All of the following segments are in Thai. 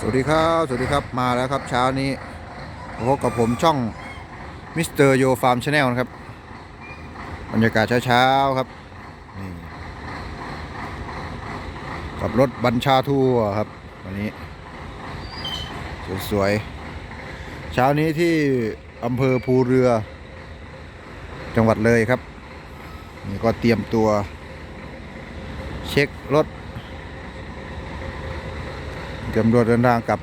สวัสดีครับ สวัสดีครับ มาแล้วครับเช้านี้พบกับผมช่องมิสเตอร์โยฟาร์มชาแนลนะครับ บรรยากาศเช้าๆครับนี่กับรถบัญชาทัวร์ครับ วันนี้ สวยๆ เช้านี้ที่อำเภอภูเรือ จังหวัดเลยครับ นี่ก็เตรียมตัว เช็ครถ เตรียมรถเดินทางกลับ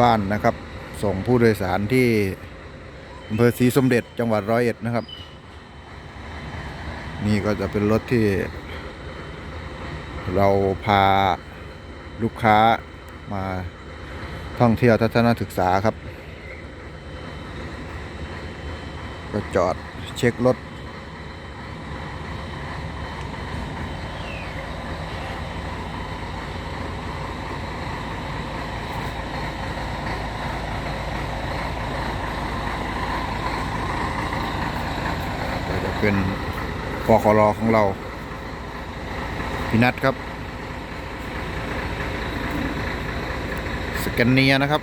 บ้านนะครับ ส่งผู้โดยสารที่อำเภอศรีสมเด็จจังหวัดร้อยเอ็ดนะครับ นี่ก็จะเป็นรถที่ เราพาลูกค้ามาท่องเที่ยวทัศนศึกษาครับ ก็จอดเช็ครถ ก็จะ เป็นปครของเราพี่นัทครับ สแกนเนียนะครับ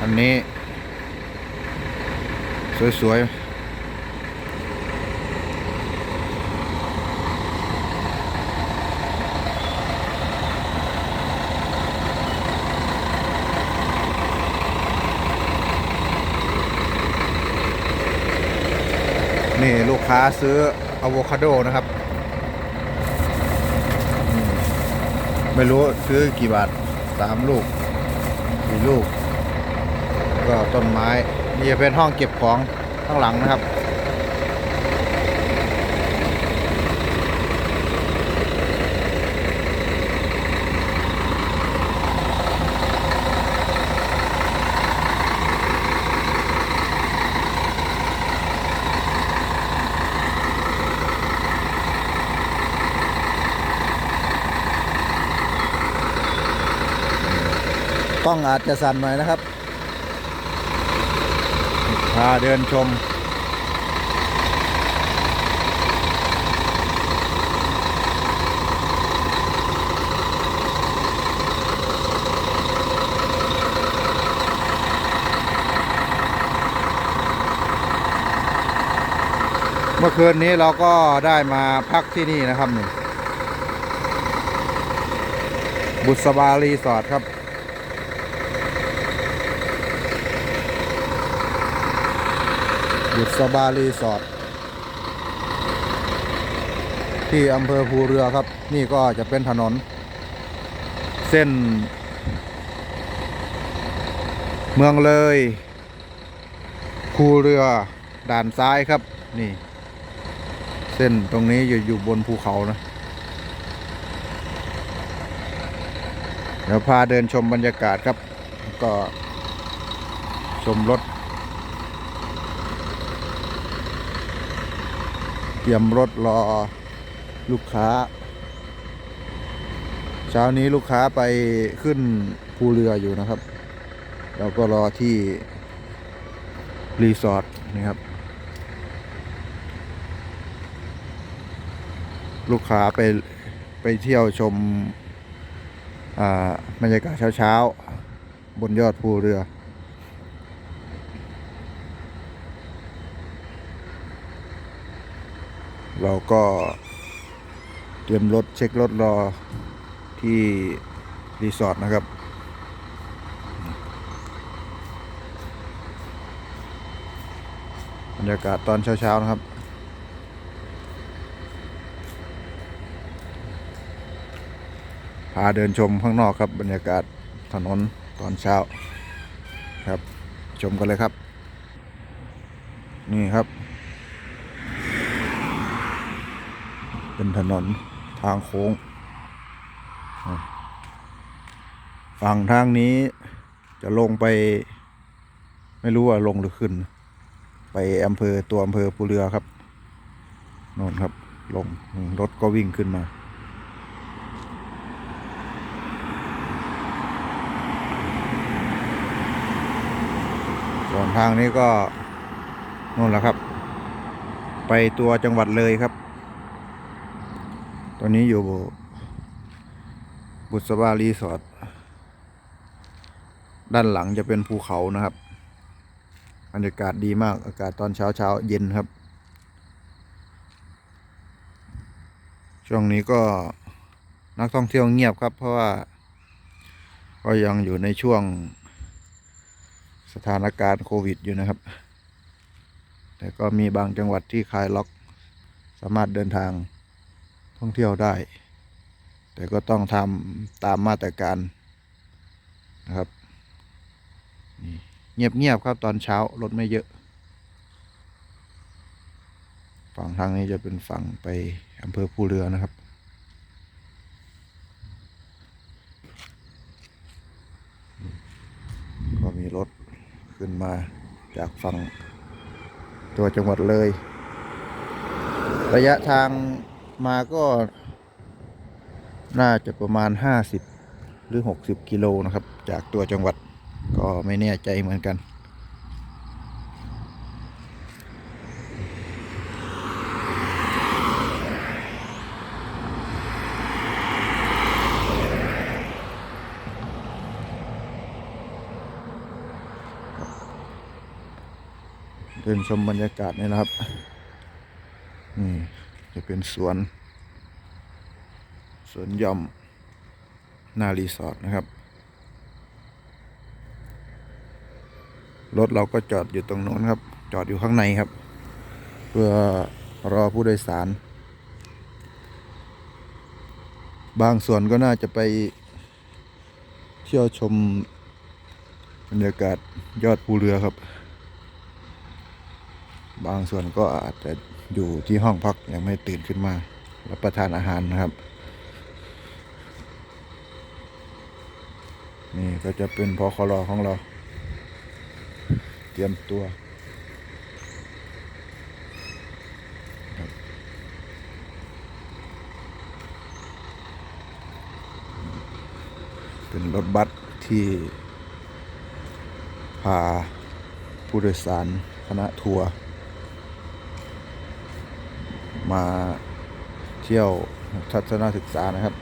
อันนี้ สวย ๆ นี่ลูกค้าซื้ออะโวคาโดนะครับ ไม่รู้ซื้อกี่บาทสามลูกสี่ลูก ก็ต้นไม้นี่จะเป็นห้องเก็บของข้างหลังนะครับ กล้องอาจจะสั่นหน่อยนะครับ พาเดินชม เมื่อคืนนี้เราก็ได้มาพักที่นี่นะครับนี่บุษบารีสอร์ทครับ บุษบารีสอร์ทที่อำเภอภูเรือครับ นี่ก็จะเป็นถนน เส้น เมืองเลยภูเรือด่านซ้ายครับ นี่ เส้นตรงนี้อยู่อยู่บนภูเขานะ เดี๋ยวพาเดินชมบรรยากาศครับ ก็ชมรถ เตรียมรถรอลูกค้า เช้านี้ลูกค้าไปขึ้นภูเรืออยู่นะครับ เราก็รอที่รีสอร์ทนี่ครับ ลูกค้าไปไปเที่ยวชมบรรยากาศเช้าๆ บนยอดภูเรือ เราก็เตรียมรถเช็ครถรอที่รีสอร์ทนะครับ บรรยากาศตอนเช้าๆนะครับพาเดินชมข้างนอกครับ บรรยากาศถนนตอนเช้า ครับ ชมกันเลยครับ นี่ครับ เป็นถนนทางโค้ง ฝั่งทางนี้จะลงไป ไม่รู้ว่าลงหรือขึ้น ไปอำเภอตัวอำเภอภูเรือครับนนครับ ลงรถก็วิ่งขึ้นมาส่วนทางนี้ก็นู่นแหละครับ ไปตัวจังหวัดเลยครับ อนนี้อยู่บุษบารีสอร์ทด้านหลังจะเป็นภูเขานะครับบรรยากาศดีมาก อากาศตอนเช้าเช้าเย็นครับ ช่วงนี้ก็นักท่องเที่ยวเงียบครับ เพราะว่า ก็ยังอยู่ในช่วงสถานการณ์โควิดอยู่นะครับ แต่ก็มีบางจังหวัดที่คลายล็อก สามารถเดินทาง ท่องเที่ยวได้ แต่ก็ต้องทำตามมาตรการนะครับเงียบๆครับตอนเช้ารถไม่เยอะ ฝั่งทางนี้จะเป็นฝั่งไปอำเภอภูเรือนะครับก็มีรถขึ้นมาจากฝั่งตัวจังหวัดเลย ระยะทาง มาก็ น่าจะประมาณ50หรือ60กิโลนะครับ จากตัวจังหวัดก็ไม่แน่ใจเหมือนกัน เดินชมบรรยากาศนี่นะครับนี่ จะเป็นสวน สวนย่อมหนารีสอร์ทนะครับ รถเราก็จอดอยู่ตรงโน้นครับ จอดอยู่ข้างในครับ เพื่อรอผู้โดยสาร บางส่วนก็น่าจะไปเที่ยวชมบรรยากาศยอดภูเรือครับ บางส่วนก็อาจจะ อยู่ที่ห้องพักยังไม่ตื่นขึ้นมารับประทานอาหารนะครับ นี่ก็จะเป็นพอคลอของเรา เตรียมตัวเป็นรถบัสที่พาผู้โดยสารคณะทัวร์ มาเที่ยวทัศนศึกษานะครับ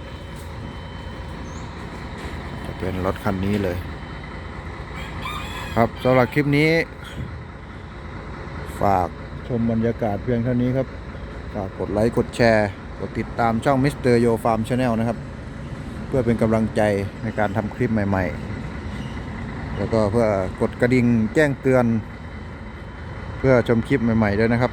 จะเป็นรถคันนี้เลย ครับสำหรับคลิปนี้ ฝากชมบรรยากาศเพียงเท่านี้ครับ ฝากกดไลค์ กดแชร์ กดติดตามช่อง Mr. Yo Farm Channel นะครับ เพื่อเป็นกำลังใจในการทำคลิปใหม่ๆ แล้วก็เพื่อกดกระดิ่งแจ้งเตือน เพื่อชมคลิปใหม่ๆด้วยนะครับ